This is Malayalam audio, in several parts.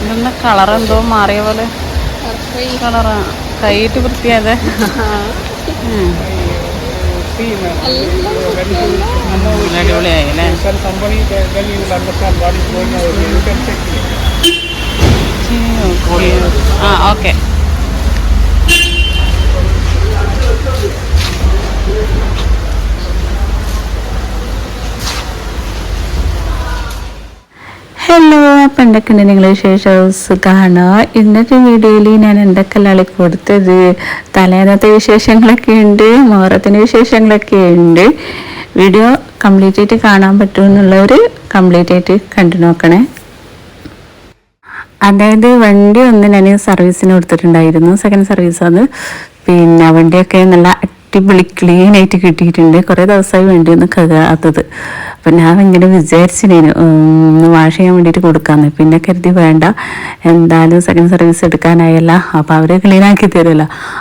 ഇതെന്താ കളർ എന്തോ മാറിയ പോലെ? കളറാ കൈയിട്ട് വൃത്തിയാതെ അടിപൊളിയായി അല്ലേ somebody ഹലോ അപ്പം എന്തൊക്കെയുണ്ട് നിങ്ങൾ വിശേഷ കാണുക ഇന്നത്തെ വീഡിയോയിൽ ഞാൻ എന്തൊക്കെ ലളി കൊടുത്തത്? തലേന്നത്തെ വിശേഷങ്ങളൊക്കെ ഉണ്ട് മോറത്തിന്റെ വിശേഷങ്ങളൊക്കെ ഉണ്ട്. വീഡിയോ കംപ്ലീറ്റ് ആയിട്ട് കാണാൻ പറ്റുമെന്നുള്ളവർ കംപ്ലീറ്റ് ആയിട്ട് കണ്ടു നോക്കണേ. അതായത് വണ്ടി ഒന്ന് ഞാൻ സർവീസിന് കൊടുത്തിട്ടുണ്ടായിരുന്നു. സെക്കൻഡ് സർവീസ് അത് പിന്നെ വണ്ടിയൊക്കെ നല്ല അടിപൊളി ക്ലീൻ ആയിട്ട് കിട്ടിയിട്ടുണ്ട്. കുറേ ദിവസമായി വേണ്ടി ഒന്ന് കകാത്തത് അപ്പം ഞാൻ ഇങ്ങനെ വിചാരിച്ചിനേനു ഒന്ന് വാഷ് ചെയ്യാൻ വേണ്ടിയിട്ട് കൊടുക്കാമെന്ന് പിന്നെ കരുതി വേണ്ട എന്തായാലും സെക്കൻഡ് സർവീസ് എടുക്കാനായല്ല. അപ്പോൾ അവർ ക്ലീൻ ആക്കി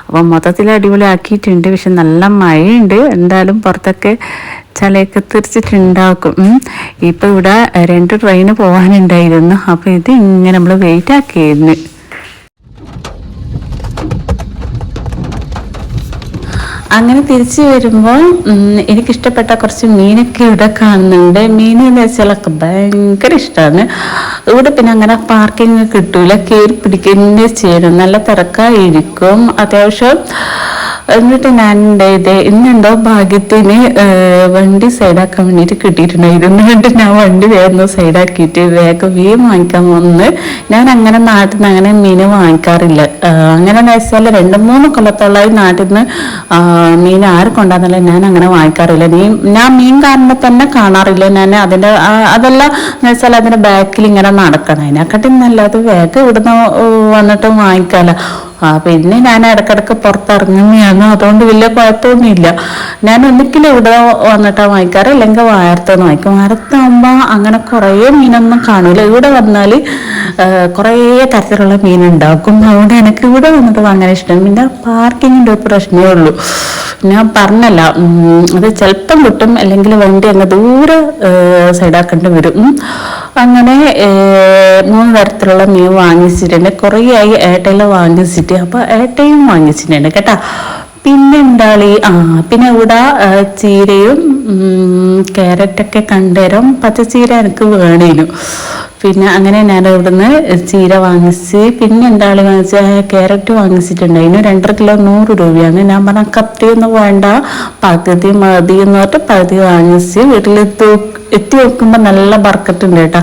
അപ്പം മൊത്തത്തിൽ അടിപൊളി ആക്കിയിട്ടുണ്ട്. പക്ഷെ നല്ല മഴയുണ്ട്. എന്തായാലും പുറത്തൊക്കെ ചളിയൊക്കെ തിരിച്ചിട്ടുണ്ടാക്കും ഇപ്പൊ ഇവിടെ രണ്ട് ട്രെയിന് പോകാനുണ്ടായിരുന്നു അപ്പോൾ ഇത് ഇങ്ങനെ നമ്മൾ വെയിറ്റ് ആക്കിയിരുന്നു. അങ്ങനെ തിരിച്ചു വരുമ്പോൾ എനിക്കിഷ്ടപ്പെട്ട കുറച്ച് മീനൊക്കെ ഇവിടെ കാണുന്നുണ്ട്. മീൻ എന്ന് വെച്ചാലൊക്കെ ഭയങ്കര ഇഷ്ടമാണ്. ഇവിടെ പിന്നെ അങ്ങനെ പാർക്കിംഗ് കിട്ടൂല. കയറി പിടിക്കുന്നേ ചെയ്യണം നല്ല തിരക്കായിരിക്കും. അത്യാവശ്യം എന്നിട്ട് ഞാൻ ഇത് ഇന്നെന്തോ ഭാഗ്യത്തിന് വണ്ടി സൈഡാക്കാൻ വേണ്ടിയിട്ട് കിട്ടിയിട്ടുണ്ടായിരുന്നു. എന്നിട്ട് ഞാൻ വണ്ടി വേഗം സൈഡാക്കിയിട്ട് വേഗം വീ വാങ്ങിക്കാൻ വന്ന് ഞാൻ അങ്ങനെ നാട്ടിൽ നിന്ന് അങ്ങനെ മീൻ വാങ്ങിക്കാറില്ല. അങ്ങനെ അങ്ങനെ വെച്ചാൽ രണ്ട് മൂന്ന് കൊല്ലത്തോളമായി നാട്ടിൽ നിന്ന് മീൻ ആർക്കുണ്ടാകുന്നില്ല ഞാൻ അങ്ങനെ വാങ്ങിക്കാറില്ല. നീ ഞാൻ മീൻ കാണുമ്പോൾ തന്നെ കാണാറില്ല. ഞാൻ അതിന്റെ അതെല്ലാം എന്ന് വെച്ചാൽ അതിന്റെ ബാക്കിൽ ഇങ്ങനെ നടക്കണം. അതിനെക്കാട്ടി നല്ലത് വേഗം ഇവിടുന്ന് വന്നിട്ട് വാങ്ങിക്കാമല്ലോ ആ പിന്നെ ഞാൻ ഇടക്കിടക്ക് പുറത്തിറങ്ങുന്നതാണ്. അതുകൊണ്ട് വലിയ കുഴപ്പമൊന്നുമില്ല. ഞാൻ ഒന്നിക്കിലും ഇവിടെ വന്നിട്ടാണ് വാങ്ങിക്കാറ്? അല്ലെങ്കിൽ വാർത്തന്ന് വാങ്ങിക്കും. വായർത്താകുമ്പോൾ അങ്ങനെ കുറേ മീനൊന്നും കാണൂല ഇവിടെ വന്നാൽ കുറേ തരത്തിലുള്ള മീൻ ഉണ്ടാക്കും അതുകൊണ്ട് എനിക്ക് ഇവിടെ വന്നിട്ട് വാങ്ങാൻ ഇഷ്ടം പിന്നെ പാർക്കിങ്ങിന്റെ ഒരു പ്രശ്നമേ ഉള്ളൂ. ഞാൻ പറഞ്ഞല്ല അത് ചിലപ്പം കിട്ടും. അല്ലെങ്കിൽ വണ്ടി അങ്ങ് ദൂരെ സൈഡാക്കേണ്ടി വരും. അങ്ങനെ മൂന്ന് തരത്തിലുള്ള മീൻ വാങ്ങിച്ചിട്ടുണ്ട്. കുറേ ആയി ഏട്ടയിൽ വാങ്ങിച്ചിട്ട് അപ്പോൾ ഏട്ടയും വാങ്ങിച്ചിട്ടുണ്ട് കേട്ടാ. പിന്നെ എന്താളി ആ പിന്നെ ഇവിടെ ചീരയും ക്യാരറ്റൊക്കെ കണ്ടേരം പച്ചച്ചീര എനിക്ക് വേണേനു. പിന്നെ അങ്ങനെ ഞാൻ ഇവിടുന്ന് ചീര വാങ്ങിച്ച് പിന്നെ എന്താളി വാങ്ങിച്ച ക്യാരറ്റ് അതിന് രണ്ടര കിലോ നൂറ് രൂപയാണ്. ഞാൻ പറഞ്ഞ കത്തിയൊന്നും വേണ്ട പകുതി മതി എന്ന് പറഞ്ഞിട്ട് പകുതി വാങ്ങിച്ച് വീട്ടിലെത്തി എത്തി വെക്കുമ്പോൾ നല്ല ബർക്കറ്റ് ഉണ്ട് കേട്ടോ.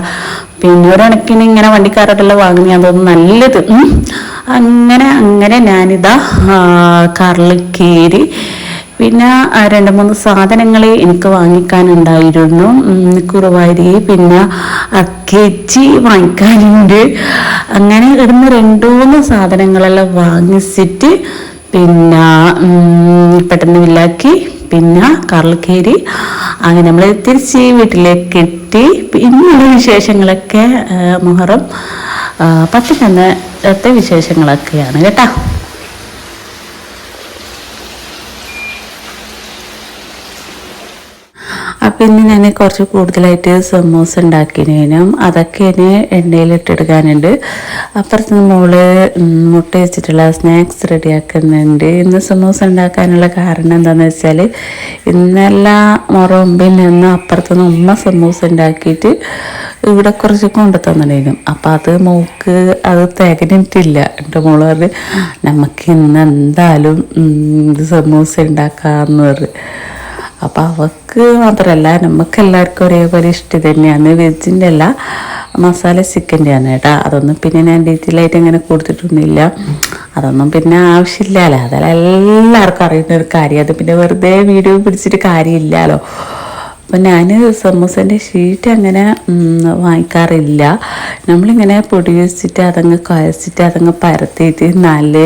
പിന്നെ ഒരു കണക്കിന് ഇങ്ങനെ വണ്ടിക്കാരായിട്ടുള്ള വാങ്ങുന്ന ഞാൻ തോന്നുന്നു നല്ലത്. അങ്ങനെ അങ്ങനെ ഞാനിതാ കാറിൽ കയറി. പിന്നെ രണ്ട് മൂന്ന് സാധനങ്ങൾ എനിക്ക് വാങ്ങിക്കാനുണ്ടായിരുന്നു. കുറവാരി പിന്നെ അക്കേച്ചി വാങ്ങിക്കാനുണ്ട്. അങ്ങനെ ഇവിടുന്ന് രണ്ടു മൂന്ന് സാധനങ്ങളെല്ലാം വാങ്ങിച്ചിട്ട് പിന്നെ പെട്ടെന്ന് വില്ലാക്കി പിന്നെ കറൽക്കേരി അങ്ങനെ നമ്മൾ തിരിച്ച് വീട്ടിലേക്ക് എത്തി. പിന്നെയുള്ള വിശേഷങ്ങളൊക്കെ മുഹറം പത്തിനന്നത്തെ വിശേഷങ്ങളൊക്കെയാണ് കേട്ടോ. അപ്പം ഇന്ന് ഞാൻ കുറച്ച് കൂടുതലായിട്ട് സമൂസ ഉണ്ടാക്കിയതിനും അതൊക്കെ ഇനി എണ്ണയിലിട്ടെടുക്കാനുണ്ട് അപ്പുറത്ത് മോൾ മുട്ട വെച്ചിട്ടുള്ള സ്നാക്സ് റെഡിയാക്കുന്നുണ്ട്. ഇന്ന് സമൂസ ഉണ്ടാക്കാനുള്ള കാരണം എന്താണെന്ന് വെച്ചാൽ ഇന്നെല്ലാ മുറമ്പിൽ നിന്ന് അപ്പുറത്തുനിന്ന് ഉമ്മ സമൂസ ഉണ്ടാക്കിയിട്ട് ഇവിടെ കുറച്ച് കൊണ്ടു തന്നിട്ടുണ്ടായിരുന്നു അപ്പം അത് മോക്ക് അത് തികഞ്ഞിട്ടില്ല. എന്റെ മോൾ പറഞ്ഞ് നമുക്ക് ഇന്ന് എന്തായാലും സമൂസ ഉണ്ടാക്കാമെന്ന് പറഞ്ഞു. അപ്പം അവൾക്ക് മാത്രമല്ല നമുക്ക് എല്ലാവർക്കും ഒരേപോലെ ഇഷ്ടം തന്നെയാണ്. വെജിന്റെ അല്ല മസാല ചിക്കന്റെ ആണ് കേട്ടോ. അതൊന്നും പിന്നെ ഞാൻ ഡീറ്റെയിൽ ആയിട്ട് അങ്ങനെ കൊടുത്തിട്ടൊന്നുമില്ല. അതൊന്നും പിന്നെ ആവശ്യമില്ലല്ലോ അതെല്ലാം എല്ലാവർക്കും അറിയുന്ന ഒരു കാര്യം അത് പിന്നെ വെറുതെ വീഡിയോ പിടിച്ചിട്ട് കാര്യമില്ലല്ലോ. അപ്പം ഞാൻ സമൂസേന്റെ ഷീറ്റ് അങ്ങനെ വാങ്ങിക്കാറില്ല. നമ്മളിങ്ങനെ പൊടി വെച്ചിട്ട് അതങ്ങ് കുഴച്ചിട്ട് അതങ്ങ് പരത്തിയിട്ട് നാല്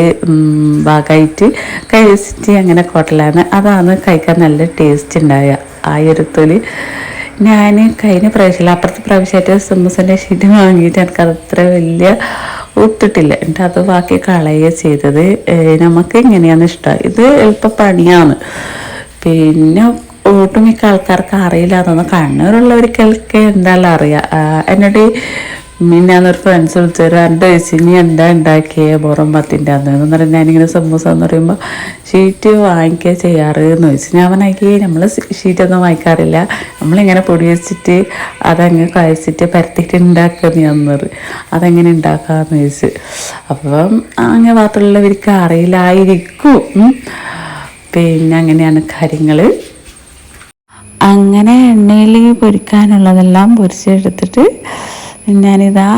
ഭാഗമായിട്ട് ഭാഗമായിട്ട് കഴിച്ചിട്ട് അങ്ങനെ കൊട്ടലാണ്. അതാണ് കഴിക്കാൻ നല്ല ടേസ്റ്റ് ഉണ്ടാവുക ആ ഒരു തൊലി. ഞാൻ കഴിഞ്ഞ പ്രാവശ്യമില്ല അപ്പുറത്തെ പ്രാവശ്യമായിട്ട് സമൂസന്റെ ഷീറ്റ് വാങ്ങിയിട്ട് എനിക്കത് അത്ര വലിയ ഒത്തിട്ടില്ല എന്നിട്ട് അത് ബാക്കി കളയുക ചെയ്തത്. നമുക്ക് ഇങ്ങനെയാണ് ഇഷ്ടം. ഇത് എളുപ്പ പണിയാണ് പിന്നെ ഒട്ടുമിക്ക ആൾക്കാർക്ക് അറിയില്ല. അതൊന്നും കണ്ണൂരുള്ളവർക്കൊക്കെ എന്തായാലും അറിയാം. എന്നോട് മിന്നാന്നൊരു ഫ്രണ്ട്സ് വിളിച്ചു രണ്ട് വയസ്സ് നീ എന്താ ഉണ്ടാക്കിയ പുറം പത്തിന്റെ അന്ന്? എന്ന് പറഞ്ഞാൽ ഞാനിങ്ങനെ സമൂസ എന്ന് പറയുമ്പോൾ ഷീറ്റ് വാങ്ങിക്കുക ചെയ്യാറ്? എന്ന് ചോദിച്ചു. ഞാൻ പറഞ്ഞാക്കി നമ്മൾ ഷീറ്റൊന്നും വാങ്ങിക്കാറില്ല. നമ്മളിങ്ങനെ പൊടി വെച്ചിട്ട് അതങ്ങ് കഴിച്ചിട്ട് പരത്തിയിട്ട് ഉണ്ടാക്കുക നീ അന്നത് അതെങ്ങനെ ഉണ്ടാക്കാമെന്ന് ചോദിച്ചു. അപ്പം അങ്ങനെ ഭാഗത്തുള്ളവർക്ക് അറിയില്ലായിരിക്കും. പിന്നെ അങ്ങനെയാണ് കാര്യങ്ങൾ അങ്ങനെ എണ്ണയിൽ പൊരിക്കാനുള്ളതെല്ലാം പൊരിച്ചെടുത്തിട്ട് ഞാനിതാ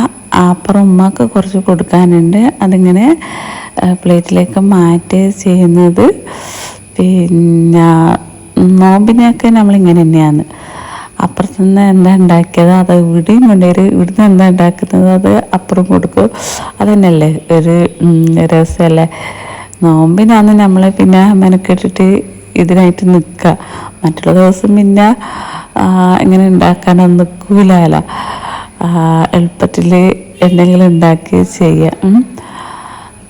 അപ്പുറം ഉമ്മക്ക് കുറച്ച് കൊടുക്കാനുണ്ട്. അതിങ്ങനെ പ്ലേറ്റിലേക്ക് മാറ്റി ചെയ്യുന്നത്. പിന്നെ നോമ്പിനൊക്കെ നമ്മളിങ്ങനെ തന്നെയാണ്. അപ്പുറത്തു നിന്ന് എന്താ ഉണ്ടാക്കിയത്? അത് ഇവിടെയും കൊണ്ടുവരും ഇവിടുന്ന് എന്താ ഉണ്ടാക്കുന്നത്? അത് അപ്പുറം കൊടുക്കും. അതന്നെയല്ലേ? ഒരു രസമല്ലേ? നോമ്പിനാന്ന് നമ്മൾ പിന്നെ മെനക്കെട്ടിട്ട് ഇതിനായിട്ട് നിൽക്കുക. മറ്റുള്ള ദിവസം പിന്നെ ഇങ്ങനെ ഉണ്ടാക്കാനൊന്നും നിൽക്കൂലല്ല എളുപ്പത്തിൽ എന്തെങ്കിലും ഉണ്ടാക്കി ചെയ്യാം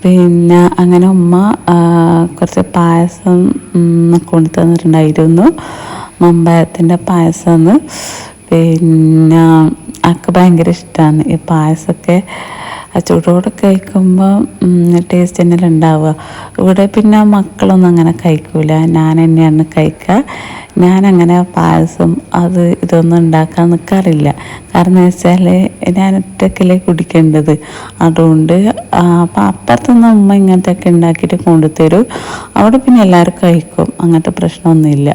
പിന്നെ അങ്ങനെ ഉമ്മ കുറച്ച് പായസം കൊണ്ടു തന്നിട്ടുണ്ടായിരുന്നു. മമ്പഴത്തിന്റെ പായസം പിന്നെ അക്ക് ഭയങ്കര ഇഷ്ടമാണ് ഈ പായസമൊക്കെ. ആ ചൂടോടെ കഴിക്കുമ്പോൾ ടേസ്റ്റ് തന്നെ ഉണ്ടാവുക. ഇവിടെ പിന്നെ മക്കളൊന്നും അങ്ങനെ കഴിക്കൂല. ഞാൻ തന്നെയാണ് കഴിക്കുക. ഞാനങ്ങനെ പായസം അത് ഇതൊന്നും ഉണ്ടാക്കാൻ നിൽക്കാറില്ല കാരണം വെച്ചാൽ ഞാൻ ഒറ്റക്കല്ലേ കുടിക്കേണ്ടത്. അതുകൊണ്ട് അപ്പം അപ്പുറത്തുനിന്ന് ഉമ്മ ഇങ്ങനത്തെയൊക്കെ ഉണ്ടാക്കിയിട്ട് കൊണ്ടുതരും. അവിടെ പിന്നെ എല്ലാവരും കഴിക്കും. അങ്ങനത്തെ പ്രശ്നമൊന്നുമില്ല.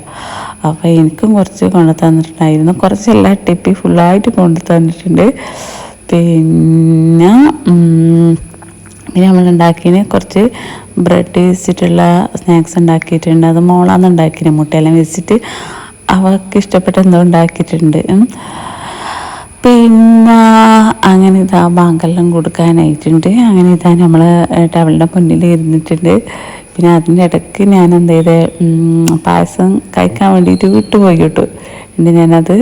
അപ്പോൾ എനിക്കും കുറച്ച് കൊണ്ടു തന്നിട്ടുണ്ടായിരുന്നു കുറച്ചല്ല ടിപ്പി ഫുള്ളായിട്ട് കൊണ്ടു തന്നിട്ടുണ്ട് പിന്നെ പിന്നെ നമ്മൾ ഉണ്ടാക്കിയതിന് കുറച്ച് ബ്രെഡ് വെച്ചിട്ടുള്ള സ്നാക്സ് ഉണ്ടാക്കിയിട്ടുണ്ട്. അത് മോളാന്ന് ഉണ്ടാക്കിയത് മുട്ടയെല്ലാം വെച്ചിട്ട് അവൾക്ക് ഇഷ്ടപ്പെട്ട എന്തോ ഉണ്ടാക്കിയിട്ടുണ്ട്. പിന്നെ അങ്ങനെ ഇതാ ബാങ്കെല്ലാം കൊടുക്കാനായിട്ടുണ്ട്. അങ്ങനെ ഇതാ നമ്മൾ ടവലിന്റെ മുന്നിൽ ഇരുന്നിട്ടുണ്ട്. പിന്നെ അതിന്റെ ഇടയ്ക്ക് ഞാൻ എന്ത് ചെയ്ത് പായസം കഴിക്കാൻ വേണ്ടിയിട്ട് വിട്ടുപോയി കിട്ടു. എന്നിട്ട് ഞാനത്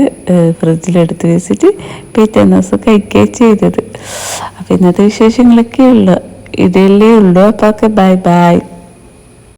ഫ്രിഡ്ജിലെടുത്ത് വെച്ചിട്ട് പിറ്റേന്ന് ദിവസം കഴിക്കുകയും ചെയ്തത്. അപ്പം ഇന്നത്തെ വിശേഷങ്ങളൊക്കെ ഉള്ളു. ഇതല്ലേ ഉള്ളൂ. അപ്പോൾ ഓക്കെ ബൈ ബൈ.